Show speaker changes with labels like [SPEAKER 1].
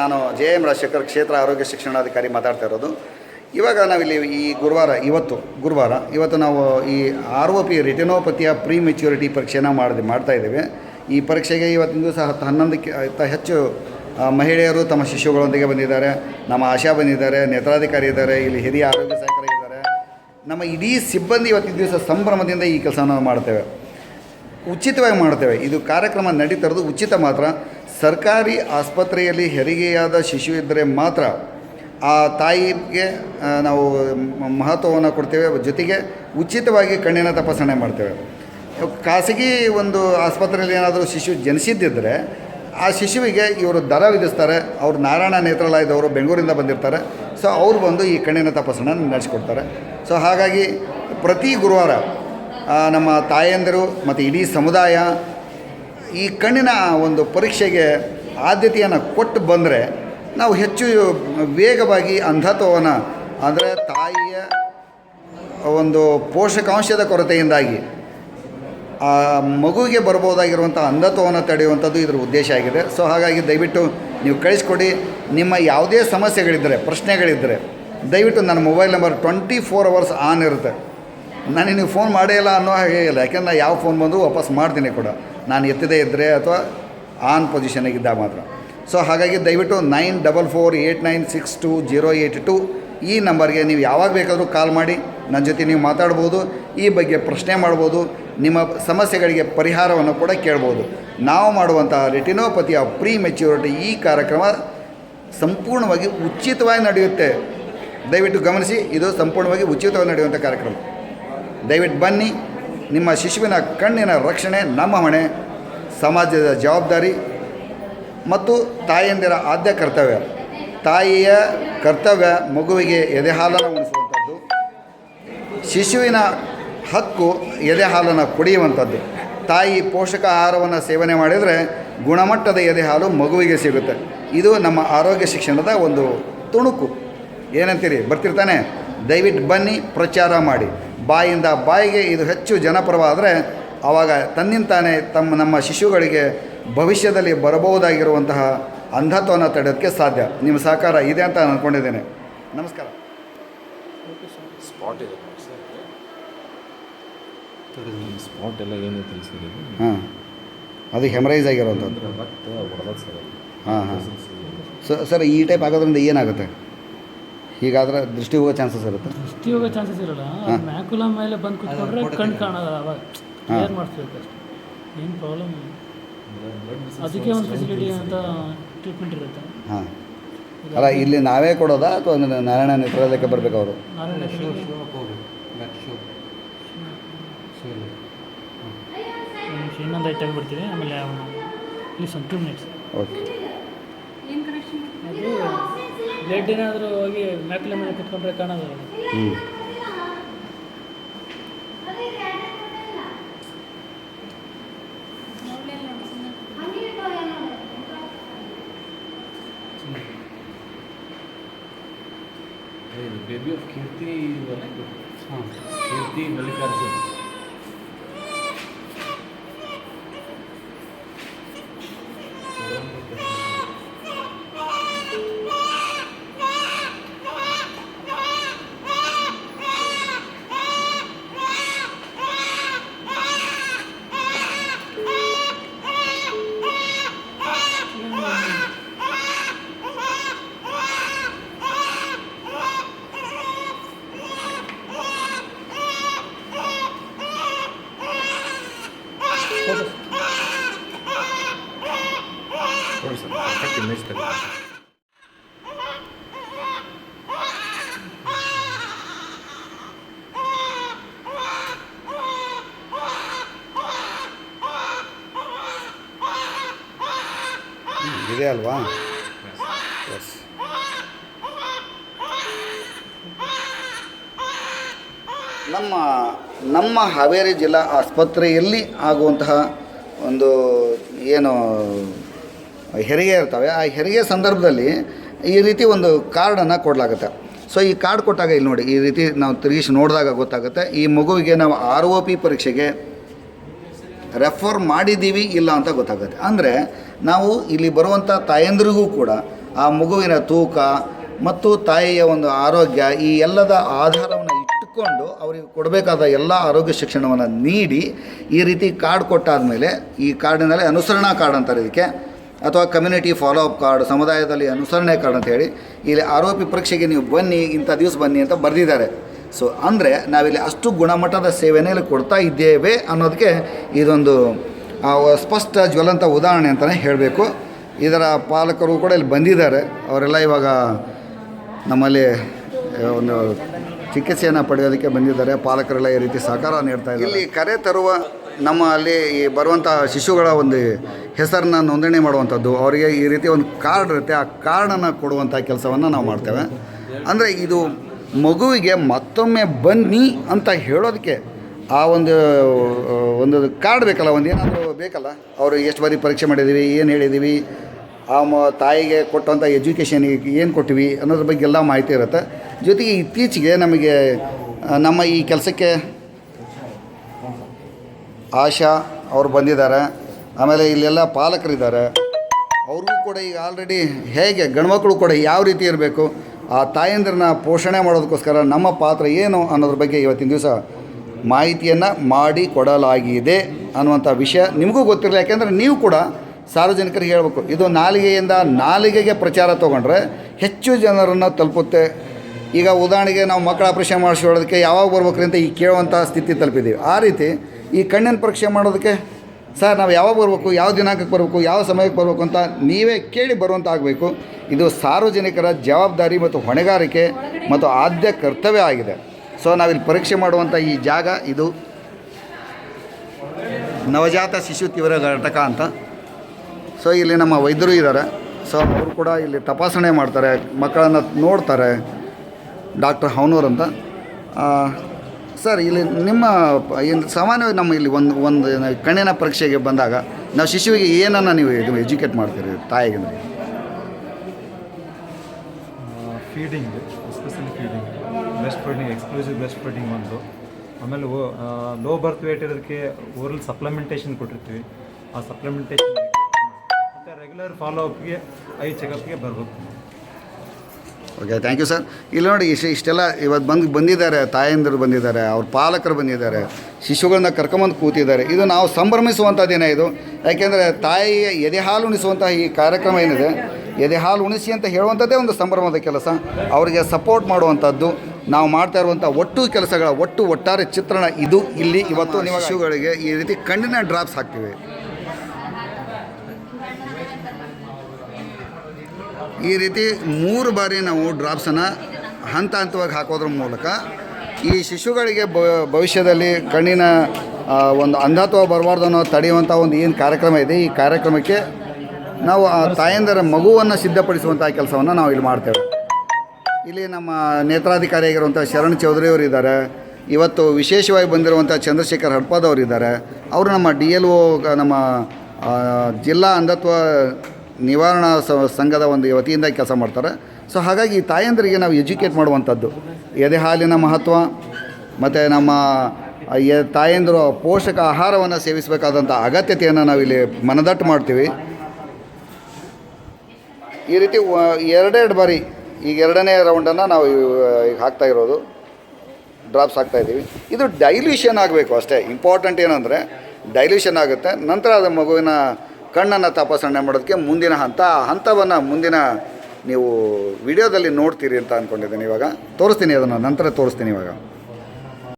[SPEAKER 1] ನಾನು J M Rajashekhar ಕ್ಷೇತ್ರ ಆರೋಗ್ಯ ಶಿಕ್ಷಣಾಧಿಕಾರಿ ಮಾತಾಡ್ತಾ ಇರೋದು. ಇವಾಗ ನಾವಿಲ್ಲಿ ಈ ಗುರುವಾರ, ಇವತ್ತು ಗುರುವಾರ, ಇವತ್ತು ನಾವು ಈ ಆರ್ ಒ ಪಿ ರಿಟಿನೋಪತಿಯ ಪ್ರೀ ಮೆಚ್ಯೂರಿಟಿ ಪರೀಕ್ಷೆನ ಮಾಡಿದೆ, ಮಾಡ್ತಾ ಇದ್ದೇವೆ. ಈ ಪರೀಕ್ಷೆಗೆ ಇವತ್ತಿನ ದಿವಸ ಹತ್ತು ಹನ್ನೊಂದಕ್ಕೆ ಅತ್ತ ಹೆಚ್ಚು ಮಹಿಳೆಯರು ತಮ್ಮ ಶಿಶುಗಳೊಂದಿಗೆ ಬಂದಿದ್ದಾರೆ. ನಮ್ಮ ಆಶಾ ಬಂದಿದ್ದಾರೆ, ನೇತ್ರಾಧಿಕಾರಿ ಇದ್ದಾರೆ, ಇಲ್ಲಿ ಹಿರಿಯ ಆರೋಗ್ಯ ಸಹಾಯಕರು ಇದ್ದಾರೆ. ನಮ್ಮ ಇಡೀ ಸಿಬ್ಬಂದಿ ಇವತ್ತಿನ ದಿವಸ ಸಂಭ್ರಮದಿಂದ ಈ ಕೆಲಸವನ್ನು ಮಾಡ್ತೇವೆ. ಉಚಿತವಾಗಿ ಮಾಡ್ತೇವೆ. ಇದು ಕಾರ್ಯಕ್ರಮ ನಡೀತಿರೋದು ಉಚಿತ ಮಾತ್ರ. ಸರ್ಕಾರಿ ಆಸ್ಪತ್ರೆಯಲ್ಲಿ ಹೆರಿಗೆಯಾದ ಶಿಶು ಇದ್ದರೆ ಮಾತ್ರ ಆ ತಾಯಿಗೆ ನಾವು ಮಹತ್ವವನ್ನು ಕೊಡ್ತೇವೆ. ಜೊತೆಗೆ ಉಚಿತವಾಗಿ ಕಣ್ಣಿನ ತಪಾಸಣೆ ಮಾಡ್ತೇವೆ. ಖಾಸಗಿ ಒಂದು ಆಸ್ಪತ್ರೆಯಲ್ಲಿ ಏನಾದರೂ ಶಿಶು ಜನಿಸಿದ್ದಿದ್ದರೆ ಆ ಶಿಶುವಿಗೆ ಇವರು ದರ ವಿಧಿಸ್ತಾರೆ. ಅವರು ನಾರಾಯಣ ನೇತ್ರಾಲಯದವರು ಬೆಂಗಳೂರಿಂದ ಬಂದಿರ್ತಾರೆ. ಸೊ, ಅವ್ರು ಬಂದು ಈ ಕಣ್ಣಿನ ತಪಾಸಣೆ ನಡೆಸ್ಕೊಡ್ತಾರೆ. ಸೊ, ಹಾಗಾಗಿ ಪ್ರತಿ ಗುರುವಾರ ನಮ್ಮ ತಾಯಂದಿರು ಮತ್ತು ಇಡೀ ಸಮುದಾಯ ಈ ಕಣ್ಣಿನ ಒಂದು ಪರೀಕ್ಷೆಗೆ ಆದ್ಯತೆಯನ್ನು ಕೊಟ್ಟು ಬಂದರೆ ನಾವು ಹೆಚ್ಚು ವೇಗವಾಗಿ ಅಂಧತ್ವವನ್ನು, ಅಂದರೆ ತಾಯಿಯ ಒಂದು ಪೋಷಕಾಂಶದ ಕೊರತೆಯಿಂದಾಗಿ ಆ ಮಗುವಿಗೆ ಬರ್ಬೋದಾಗಿರುವಂಥ ಅಂಧತ್ವವನ್ನು ತಡೆಯುವಂಥದ್ದು ಇದರ ಉದ್ದೇಶ ಆಗಿದೆ. ಸೊ ಹಾಗಾಗಿ ದಯವಿಟ್ಟು ನೀವು ಕಳಿಸ್ಕೊಡಿ. ನಿಮ್ಮ ಯಾವುದೇ ಸಮಸ್ಯೆಗಳಿದ್ದರೆ, ಪ್ರಶ್ನೆಗಳಿದ್ದರೆ, ದಯವಿಟ್ಟು ನನ್ನ mobile number twenty four hours on ಇರುತ್ತೆ. ನನಗೆ ನೀವು ಫೋನ್ ಮಾಡೇ ಇಲ್ಲ ಅನ್ನೋ ಹಾಗೆ ಇಲ್ಲ. ಯಾಕೆಂದ್ರೆ ನಾನು ಯಾವ ಫೋನ್ ಬಂದರೂ ವಾಪಸ್ ಮಾಡ್ತೀನಿ ಕೂಡ. ನಾನು ಎತ್ತದೇ ಇದ್ದರೆ ಅಥವಾ ಆನ್ ಪೊಸಿಷನಿಗಿದ್ದಾಗ ಮಾತ್ರ. ಸೊ ಹಾಗಾಗಿ ದಯವಿಟ್ಟು nine double four eight nine six two zero eight two ಈ ನಂಬರ್ಗೆ ನೀವು ಯಾವಾಗ ಬೇಕಾದರೂ ಕಾಲ್ ಮಾಡಿ. ನನ್ನ ಜೊತೆ ನೀವು ಮಾತಾಡ್ಬೋದು. ಈ ಬಗ್ಗೆ ಪ್ರಶ್ನೆ ಮಾಡ್ಬೋದು. ನಿಮ್ಮ ಸಮಸ್ಯೆಗಳಿಗೆ ಪರಿಹಾರವನ್ನು ಕೂಡ ಕೇಳ್ಬೋದು. ನಾವು ಮಾಡುವಂತಹ ರೆಟಿನೋಪತಿಯ ಪ್ರೀ ಮೆಚ್ಯೂರಿಟಿ ಈ ಕಾರ್ಯಕ್ರಮ ಸಂಪೂರ್ಣವಾಗಿ ಉಚಿತವಾಗಿ ನಡೆಯುತ್ತೆ. ದಯವಿಟ್ಟು ಗಮನಿಸಿ, ಇದು ಸಂಪೂರ್ಣವಾಗಿ ಉಚಿತವಾಗಿ ನಡೆಯುವಂಥ ಕಾರ್ಯಕ್ರಮ. ದಯವಿಟ್ಟು ಬನ್ನಿ. ನಿಮ್ಮ ಶಿಶುವಿನ ಕಣ್ಣಿನ ರಕ್ಷಣೆ, ನಮ್ಮ ಹೊಣೆ ಸಮಾಜದ ಜವಾಬ್ದಾರಿ ಮತ್ತು ತಾಯಂದಿರ ಆದ್ಯ ಕರ್ತವ್ಯ. ತಾಯಿಯ ಕರ್ತವ್ಯ ಮಗುವಿಗೆ ಎದೆಹಾಲನ್ನು ಉಣಿಸುವಂಥದ್ದು, ಶಿಶುವಿನ ಹಕ್ಕು ಎದೆಹಾಲನ್ನು ಕುಡಿಯುವಂಥದ್ದು. ತಾಯಿ ಪೋಷಕ ಆಹಾರವನ್ನು ಸೇವನೆ ಮಾಡಿದರೆ ಗುಣಮಟ್ಟದ ಎದೆಹಾಲು ಮಗುವಿಗೆ ಸಿಗುತ್ತೆ. ಇದು ನಮ್ಮ ಆರೋಗ್ಯ ಶಿಕ್ಷಣದ ಒಂದು ತುಣುಕು. ಏನಂತೀರಿ? ಬರ್ತಿರ್ತಾನೆ? ದಯವಿಟ್ಟು ಬನ್ನಿ, ಪ್ರಚಾರ ಮಾಡಿ. ಬಾಯಿಂದ ಬಾಯಿಗೆ ಇದು ಹೆಚ್ಚು ಜನಪರವಾದರೆ ಆವಾಗ ತನ್ನಿಂತಾನೇ ತಮ್ಮ ನಮ್ಮ ಶಿಶುಗಳಿಗೆ ಭವಿಷ್ಯದಲ್ಲಿ ಬರಬಹುದಾಗಿರುವಂತಹ ಅಂಧತ್ವವನ್ನು ತಡೆಯೋದಕ್ಕೆ ಸಾಧ್ಯ. ನಿಮ್ಮ ಸಹಕಾರ ಇದೆ ಅಂತ ನಾನು ಅಂದ್ಕೊಂಡಿದ್ದೇನೆ ನಮಸ್ಕಾರ.
[SPEAKER 2] ಸ್ಪಾಟ್ ಇದೆ ಸ್ಪಾಟ್ ಎಲ್ಲ ಏನು
[SPEAKER 1] ಹಾಂ. ಅದು ಹೆಮರೈಸ್ ಆಗಿರೋಂಥದ್ದು
[SPEAKER 2] ಅದು.
[SPEAKER 1] ಹಾಂ ಹಾಂ. ಸೊ ಸರ್ ಈ ಟೈಪ್ ಆಗೋದ್ರಿಂದ ಏನಾಗುತ್ತೆ? ಹೀಗಾದ್ರೆ ದೃಷ್ಟಿ ಹೋಗೋ ಚಾನ್ಸಸ್ ಇರುತ್ತೆ.
[SPEAKER 3] ದೃಷ್ಟಿ ಹೋಗೋ ಚಾನ್ಸಸ್ ಇರಲ್ಲ. ಮ್ಯಾಕುಲ ಮೇಲೆ ಬಂದು ಕುತ್ಕೊಂಡ್ರೆ ಕಣ್ಣು ಕಾಣೋದು ಅವಾಗ ಏನು ಮಾಡಿಸ್ಬೇಕು ಅಷ್ಟೇ. ಏನು ಪ್ರಾಬ್ಲಮ್ ಅದಕ್ಕೆ ಒಂದು ಫೆಸಿಲಿಟಿ ಅಂತ ಟ್ರೀಟ್ಮೆಂಟ್ ಇರುತ್ತೆ.
[SPEAKER 1] ಹಾಂ. ಅಲ್ಲ ಇಲ್ಲಿ ನಾವೇ ಕೊಡೋದಾ ಅಥವಾ ನಾರಾಯಣ ನೇತ್ರಾಲಯಕ್ಕೆ ಬರಬೇಕು ಅವರು?
[SPEAKER 3] ನಾರಾಯಣ ಇನ್ನೊಂದು ಐದು ತೆಗೆದ್ಬಿಡ್ತೀವಿ ಆಮೇಲೆ ಅವನು ಪ್ಲೀಸ್ ಒಂದು ಟೂ ಮಿನಿಟ್ಸ್
[SPEAKER 1] ಓಕೆ.
[SPEAKER 3] ಅದು ಬ್ಲಡ್ ಏನಾದರೂ ಹೋಗಿ ಮೆಕ್ಕಲ ಮೇಲೆ ಕುತ್ಕೊಂಡ್ರೆ ಕಾಣೋದು
[SPEAKER 1] ಹ್ಞೂ
[SPEAKER 2] ಬೇಬಿ ಆಫ್ ಕೀರ್ತಿ ಹಾಂ ಕೀರ್ತಿ ಮಲ್ಲಿಕಾರ್ಜುನ್. ಇಮೇಜ್ ತೆಗೆದು
[SPEAKER 1] ಇದೆ ಅಲ್ವಾ ಎಸ್ ನಮ್ಮ ನಮ್ಮ ಹಾವೇರಿ ಜಿಲ್ಲಾ ಆಸ್ಪತ್ರೆಯಲ್ಲಿ ಆಗುವಂತಹ ಒಂದು ಏನು ಹೆರಿಗೆ ಇರ್ತವೆ. ಆ ಹೆರಿಗೆ ಸಂದರ್ಭದಲ್ಲಿ ಈ ರೀತಿ ಒಂದು ಕಾರ್ಡನ್ನು ಕೊಡಲಾಗುತ್ತೆ. ಸೊ ಈ ಕಾರ್ಡ್ ಕೊಟ್ಟಾಗ ಇಲ್ಲಿ ನೋಡಿ, ಈ ರೀತಿ ನಾವು ತಿರುಗಿಸಿ ನೋಡಿದಾಗ ಗೊತ್ತಾಗುತ್ತೆ, ಈ ಮಗುವಿಗೆ ನಾವು ಆರ್ ಒ ಪಿ ಪರೀಕ್ಷೆಗೆ ರೆಫರ್ ಮಾಡಿದ್ದೀವಿ ಇಲ್ಲ ಅಂತ ಗೊತ್ತಾಗುತ್ತೆ. ಅಂದರೆ, ನಾವು ಇಲ್ಲಿ ಬರುವಂಥ ತಾಯಂದ್ರಿಗೂ ಕೂಡ ಆ ಮಗುವಿನ ತೂಕ ಮತ್ತು ತಾಯಿಯ ಒಂದು ಆರೋಗ್ಯ, ಈ ಎಲ್ಲದ ಆಧಾರವನ್ನು ಇಟ್ಟುಕೊಂಡು ಅವರಿಗೆ ಕೊಡಬೇಕಾದ ಎಲ್ಲ ಆರೋಗ್ಯ ಶಿಕ್ಷಣವನ್ನು ನೀಡಿ ಈ ರೀತಿ ಕಾರ್ಡ್ ಕೊಟ್ಟಾದ ಮೇಲೆ ಈ ಕಾರ್ಡಿನಲ್ಲಿ ಅನುಸರಣಾ ಕಾರ್ಡ್ ಅಂತಾರೆ ಇದಕ್ಕೆ. ಅಥವಾ ಕಮ್ಯುನಿಟಿ ಫಾಲೋ ಅಪ್ ಕಾರ್ಡ್ ಸಮುದಾಯದಲ್ಲಿ ಅನುಸರಣೆ ಕಾರ್ಡ್ ಅಂತ ಹೇಳಿ, ಇಲ್ಲಿ ಆರೋಪಿ ಪರೀಕ್ಷೆಗೆ ನೀವು ಬನ್ನಿ, ಇಂಥ ದಿವಸ ಬನ್ನಿ ಅಂತ ಬರೆದಿದ್ದಾರೆ. ಸೊ ಅಂದರೆ ನಾವಿಲ್ಲಿ ಅಷ್ಟು ಗುಣಮಟ್ಟದ ಸೇವೆಯೇ ಇಲ್ಲಿ ಕೊಡ್ತಾ ಇದ್ದೇವೆ ಅನ್ನೋದಕ್ಕೆ ಇದೊಂದು ಸ್ಪಷ್ಟ ಜ್ವಲಂತ ಉದಾಹರಣೆ ಅಂತಲೇ ಹೇಳಬೇಕು. ಇದರ ಪಾಲಕರು ಕೂಡ ಇಲ್ಲಿ ಬಂದಿದ್ದಾರೆ. ಅವರೆಲ್ಲ ಇವಾಗ ನಮ್ಮಲ್ಲಿ ಒಂದು ಚಿಕಿತ್ಸೆಯನ್ನು ಪಡೆಯೋದಕ್ಕೆ ಬಂದಿದ್ದಾರೆ. ಪಾಲಕರೆಲ್ಲ ಈ ರೀತಿ ಸಹಕಾರ ನೀಡ್ತಾ ಇದ್ದಾರೆ. ಇಲ್ಲಿ ಕರೆ ತರುವ ನಮ್ಮ ಅಲ್ಲಿ ಬರುವಂಥ ಶಿಶುಗಳ ಒಂದು ಹೆಸರನ್ನ ನೋಂದಣಿ ಮಾಡುವಂಥದ್ದು, ಅವರಿಗೆ ಈ ರೀತಿ ಒಂದು ಕಾರ್ಡ್ ಇರುತ್ತೆ, ಆ ಕಾರ್ಡನ್ನು ಕೊಡುವಂಥ ಕೆಲಸವನ್ನು ನಾವು ಮಾಡ್ತೇವೆ. ಅಂದರೆ ಇದು ಮಗುವಿಗೆ ಮತ್ತೊಮ್ಮೆ ಬನ್ನಿ ಅಂತ ಹೇಳೋದಕ್ಕೆ ಆ ಒಂದು ಒಂದು ಕಾರ್ಡ್ ಬೇಕಲ್ಲ, ಒಂದು ಏನಾದರೂ ಬೇಕಲ್ಲ? ಅವರು ಎಷ್ಟು ಬಾರಿ ಪರೀಕ್ಷೆ ಮಾಡಿದ್ದೀವಿ, ಏನು ಹೇಳಿದ್ದೀವಿ, ಆ ಮ, ತಾಯಿಗೆ ಕೊಟ್ಟಂಥ ಎಜುಕೇಷನಿಗೆ ಏನು ಕೊಟ್ಟಿವಿ ಅನ್ನೋದ್ರ ಬಗ್ಗೆ ಎಲ್ಲ ಮಾಹಿತಿ ಇರುತ್ತೆ. ಜೊತೆಗೆ ಇತ್ತೀಚೆಗೆ ನಮಗೆ, ನಮ್ಮ ಈ ಕೆಲಸಕ್ಕೆ ಆಶಾ ಅವರು ಬಂದಿದ್ದಾರೆ. ಆಮೇಲೆ ಇಲ್ಲೆಲ್ಲ ಪಾಲಕರಿದ್ದಾರೆ. ಅವ್ರಿಗೂ ಕೂಡ ಈಗ ಆಲ್ರೆಡಿ ಹೇಗೆ ಗಂಡ್ಮಕ್ಳು ಕೂಡ ಯಾವ ರೀತಿ ಇರಬೇಕು, ಆ ತಾಯಂದ್ರನ್ನ ಪೋಷಣೆ ಮಾಡೋದಕ್ಕೋಸ್ಕರ ನಮ್ಮ ಪಾತ್ರ ಏನು ಅನ್ನೋದ್ರ ಬಗ್ಗೆ ಇವತ್ತಿನ ದಿವಸ ಮಾಹಿತಿಯನ್ನು ಮಾಡಿ ಕೊಡಲಾಗಿದೆ ಅನ್ನುವಂಥ ವಿಷಯ ನಿಮಗೂ ಗೊತ್ತಿರಲಿಲ್ಲ ಯಾಕೆಂದರೆ ನೀವು ಕೂಡ ಸಾರ್ವಜನಿಕರಿಗೆ ಹೇಳಬೇಕು, ಇದು ನಾಲಿಗೆಯಿಂದ ನಾಲಿಗೆಗೆ ಪ್ರಚಾರ ತೊಗೊಂಡ್ರೆ ಹೆಚ್ಚು ಜನರನ್ನು ತಲುಪುತ್ತೆ. ಈಗ ಉದಾಹರಣೆಗೆ ನಾವು ಮಕ್ಕಳ ಆಪರೇಷನ್ ಮಾಡಿಸ್ಕೊಳ್ಳೋದಕ್ಕೆ ಯಾವಾಗ ಬರ್ಬೇಕ್ರಿ ಅಂತ ಈ ಕೇಳುವಂಥ ಸ್ಥಿತಿ ತಲುಪಿದ್ದೀವಿ. ಆ ರೀತಿ ಈ ಕಣ್ಣಿನ ಪರೀಕ್ಷೆ ಮಾಡೋದಕ್ಕೆ ಸರ್, ನಾವು ಯಾವಾಗ ಬರಬೇಕು, ಯಾವ ದಿನಾಂಕಕ್ಕೆ ಬರಬೇಕು, ಯಾವ ಸಮಯಕ್ಕೆ ಬರಬೇಕು ಅಂತ ನೀವೇ ಕೇಳಿ ಬರುವಂತಾಗಬೇಕು. ಇದು ಸಾರ್ವಜನಿಕರ ಜವಾಬ್ದಾರಿ ಮತ್ತು ಹೊಣೆಗಾರಿಕೆ ಮತ್ತು ಆದ್ಯ ಕರ್ತವ್ಯ ಆಗಿದೆ. ಸೊ ನಾವಿಲ್ಲಿ ಪರೀಕ್ಷೆ ಮಾಡುವಂಥ ಈ ಜಾಗ ಇದು. ನವಜಾತ ಶಿಶು ತೀವ್ರ ಘಟಕ ಅಂತ. ಸೊ ಇಲ್ಲಿ ನಮ್ಮ ವೈದ್ಯರು ಇದ್ದಾರೆ. ಸೊ ಅವರು ಕೂಡ ಇಲ್ಲಿ ತಪಾಸಣೆ ಮಾಡ್ತಾರೆ, ಮಕ್ಕಳನ್ನು ನೋಡ್ತಾರೆ. ಡಾಕ್ಟರ್ ಹವನೂರ್ ಅಂತ. ಸರ್, ಇಲ್ಲಿ ನಿಮ್ಮ ಏನು ಸಾಮಾನ್ಯವಾಗಿ ನಮ್ಮ ಇಲ್ಲಿ ಒಂದು ಒಂದು ಕಣ್ಣಿನ ಪರೀಕ್ಷೆಗೆ ಬಂದಾಗ ನಾವು ಶಿಶುವಿಗೆ ಏನನ್ನು ನೀವು ಇದು ಎಜುಕೇಟ್ ಮಾಡ್ತೀರಿ, ತಾಯಿಗೆ
[SPEAKER 4] feeding especially feeding breast feeding exclusive breast feeding ಒಂದು. ಆಮೇಲೆ ಲೋ ಬರ್ತ್ ವೇಟ್ ಇರೋದಕ್ಕೆ ಓರಲ್ ಸಪ್ಲಿಮೆಂಟೇಷನ್ ಕೊಟ್ಟಿರ್ತೀವಿ. ಆ ಸಪ್ಲಿಮೆಂಟೇಷನ್ ಮತ್ತು ರೆಗ್ಯುಲರ್ ಫಾಲೋ ಅಪ್ಗೆ ಐ ಚೆಕಪ್ಗೆ ಬರಬೇಕು.
[SPEAKER 1] ಓಕೆ ಥ್ಯಾಂಕ್ ಯು ಸರ್ ಇಲ್ಲಿ ನೋಡಿ ಇಷ್ಟು ಇಷ್ಟೆಲ್ಲ ಇವತ್ತು ಬಂದು ಬಂದಿದ್ದಾರೆ ತಾಯಂದಿರು ಬಂದಿದ್ದಾರೆ ಅವ್ರ ಪಾಲಕರು ಬಂದಿದ್ದಾರೆ ಶಿಶುಗಳನ್ನ ಕರ್ಕೊಂಬಂದು ಕೂತಿದ್ದಾರೆ. ಇದು ನಾವು ಸಂಭ್ರಮಿಸುವಂಥ ದಿನ ಇದು. ಯಾಕೆಂದರೆ ತಾಯಿಯ ಎದೆ ಹಾಲು ಉಣಿಸುವಂತಹ ಈ ಕಾರ್ಯಕ್ರಮ ಏನಿದೆ ಎದೆ ಹಾಲು ಉಣಿಸಿ ಅಂತ ಹೇಳುವಂಥದ್ದೇ ಒಂದು ಸಂಭ್ರಮದ ಕೆಲಸ. ಅವರಿಗೆ ಸಪೋರ್ಟ್ ಮಾಡುವಂಥದ್ದು ನಾವು ಮಾಡ್ತಾ ಇರುವಂಥ ಒಟ್ಟು ಕೆಲಸಗಳ ಒಟ್ಟು ಒಟ್ಟಾರೆ ಚಿತ್ರಣ ಇದು ಇಲ್ಲಿ. ಇವತ್ತು ನಿಮ್ಮ ಶಿಶುಗಳಿಗೆ ಈ ರೀತಿ ಕಣ್ಣಿನ ಡ್ರಾಪ್ಸ್ ಹಾಕ್ತೀವಿ. ಈ ರೀತಿ ಮೂರು ಬಾರಿ ನಾವು ಡ್ರಾಪ್ಸನ್ನು ಹಂತ ಹಂತವಾಗಿ ಹಾಕೋದ್ರ ಮೂಲಕ ಈ ಶಿಶುಗಳಿಗೆ ಭವಿಷ್ಯದಲ್ಲಿ ಕಣ್ಣಿನ ಒಂದು ಅಂಧತ್ವ ಬರಬಾರ್ದು ಅನ್ನೋ ತಡೆಯುವಂಥ ಒಂದು ಏನು ಕಾರ್ಯಕ್ರಮ ಇದೆ, ಈ ಕಾರ್ಯಕ್ರಮಕ್ಕೆ ನಾವು ಆ ತಾಯಂದರ ಮಗುವನ್ನು ಸಿದ್ಧಪಡಿಸುವಂಥ ಕೆಲಸವನ್ನು ನಾವು ಇಲ್ಲಿ ಮಾಡ್ತೇವೆ. ಇಲ್ಲಿ ನಮ್ಮ ನೇತ್ರಾಧಿಕಾರಿಯಾಗಿರುವಂಥ ಶರಣ್ ಚೌಧರಿ ಅವರು ಇದ್ದಾರೆ. ಇವತ್ತು ವಿಶೇಷವಾಗಿ ಬಂದಿರುವಂಥ ಚಂದ್ರಶೇಖರ್ ಹಡ್ಪಾದವ್ರು ಇದ್ದಾರೆ. ಅವರು ನಮ್ಮ ಡಿ ಎಲ್ ಒ, ನಮ್ಮ ಜಿಲ್ಲಾ ಅಂಧತ್ವ ನಿವಾರಣಾ ಸಂಘದ ಒಂದು ವತಿಯಿಂದ ಕೆಲಸ ಮಾಡ್ತಾರೆ. ಸೊ ಹಾಗಾಗಿ ತಾಯಂದರಿಗೆ ನಾವು ಎಜುಕೇಟ್ ಮಾಡುವಂಥದ್ದು. ಎದೆ ಹಾಲಿನ ಮಹತ್ವ, ಮತ್ತು ನಮ್ಮ ತಾಯಂದಿರು ಪೋಷಕ ಆಹಾರವನ್ನು ಸೇವಿಸಬೇಕಾದಂಥ ಅಗತ್ಯತೆಯನ್ನು ನಾವಿಲ್ಲಿ ಮನದಟ್ಟು ಮಾಡ್ತೀವಿ. ಈ ರೀತಿ ಎರಡೆರಡು ಬಾರಿ, ಈಗ ಎರಡನೇ ರೌಂಡನ್ನು ನಾವು ಹಾಕ್ತಾ ಇರೋದು. ಡ್ರಾಪ್ಸ್ ಹಾಕ್ತಾ ಇದ್ದೀವಿ. ಇದು ಡೈಲ್ಯೂಷನ್ ಆಗಬೇಕು ಅಷ್ಟೇ. ಇಂಪಾರ್ಟೆಂಟ್ ಏನಂದರೆ, ಡೈಲ್ಯೂಷನ್ ಆಗುತ್ತೆ. ನಂತರ ಅದು ಮಗುವಿನ ಕಣ್ಣನ್ನು ತಪಾಸಣೆ ಮಾಡೋದಕ್ಕೆ ಮುಂದಿನ ಹಂತ, ಆ ಹಂತವನ್ನು ಮುಂದಿನ ನೀವು ವಿಡಿಯೋದಲ್ಲಿ ನೋಡ್ತೀರಿ ಅಂತ ಅಂದ್ಕೊಂಡಿದ್ದೀನಿ ಇವಾಗ. ತೋರಿಸ್ತೀನಿ ಅದನ್ನು, ನಂತರ ತೋರಿಸ್ತೀನಿ ಇವಾಗ.